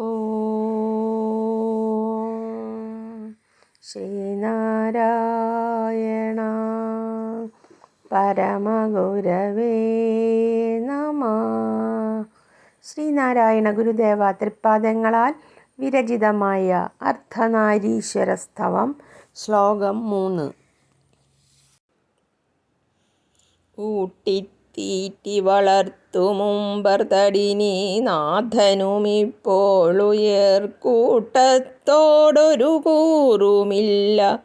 ശ്രീനാരായണ പരമഗുരവേ നമ. ശ്രീനാരായണ ഗുരുദേവ തൃപ്പാദങ്ങളാൽ വിരചിതമായ അർത്ഥനാരീശ്വരസ്തവം ശ്ലോകം മൂന്ന്. ഊട്ടിത്തീറ്റി വളർത്തുമുമ്പർതടിനി നാഥനുമിപ്പോളുയർക്കൂട്ടത്തോടൊരു കൂറുമില്ല.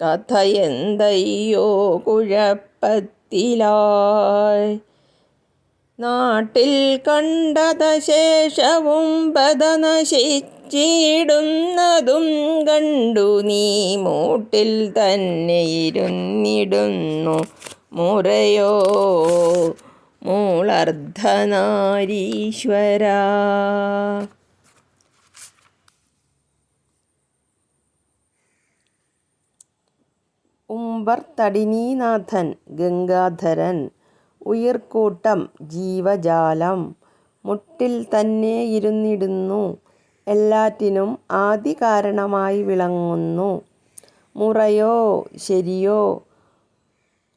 കഥയെന്തയ്യോ കുഴപ്പത്തിലായി. നാട്ടിൽ കണ്ടത ശേഷവും പത നശിച്ചിടുന്നതും കണ്ടു. നീ മൂട്ടിൽ തന്നെ ഇരുന്നിടുന്നു മുറയോ മൂളർദ്ധനാരീശ്വര ഉംബർ തടിനീനാഥൻ ഗംഗാധരൻ. ഉയർക്കൂട്ടം ജീവജാലം. മുട്ടിൽ തന്നെ ഇരുന്നിടുന്നു. എല്ലാറ്റിനും ആദി കാരണമായി വിളങ്ങുന്നു. മുറയോ ശരിയോ?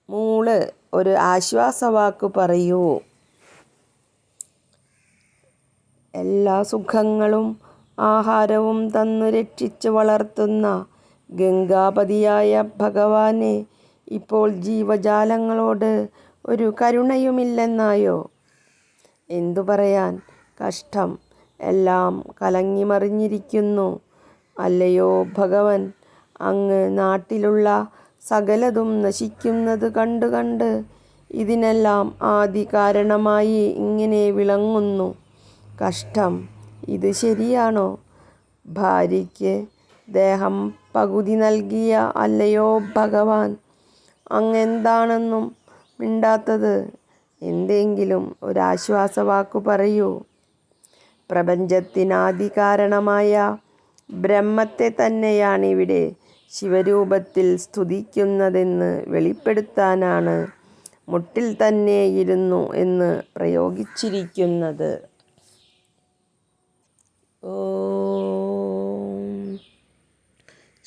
മൂൾ ഒരു ആശ്വാസവാക്ക് പറയൂ. എല്ലാ സുഖങ്ങളും ആഹാരവും തന്നു രക്ഷിച്ച് വളർത്തുന്ന ഗംഗാപതിയായ ഭഗവാനെ ഇപ്പോൾ ജീവജാലങ്ങളോട് ഒരു കരുണയുമില്ലെന്നായോ? എന്തു പറയാൻ കഷ്ടം? എല്ലാം കലങ്ങിമറിഞ്ഞിരിക്കുന്നു. അല്ലയോ ഭഗവൻ അങ്ങ് നാട്ടിലുള്ള സകലതും നശിക്കുന്നത് കണ്ട് കണ്ട് ഇതിനെല്ലാം ആദി കാരണമായി ഇങ്ങനെ വിളങ്ങുന്നു. കഷ്ടം. ഇത് ശരിയാണോ? ഭാര്യയ്ക്ക് ദേഹം പകുതി നൽകിയ അല്ലയോ ഭഗവാൻ? അങ്ങെന്താണെന്നും മിണ്ടാത്തത്? എന്തെങ്കിലും ഒരാശ്വാസവാക്കു പറയൂ. പ്രപഞ്ചത്തിനാദി കാരണമായ ബ്രഹ്മത്തെ തന്നെയാണിവിടെ ശിവരൂപത്തിൽ സ്തുതിക്കുന്നതെന്ന് വെളിപ്പെടുത്താനാണ് മുട്ടിൽ തന്നെ ഇരുന്നു എന്ന് പ്രയോഗിച്ചിരിക്കുന്നത്.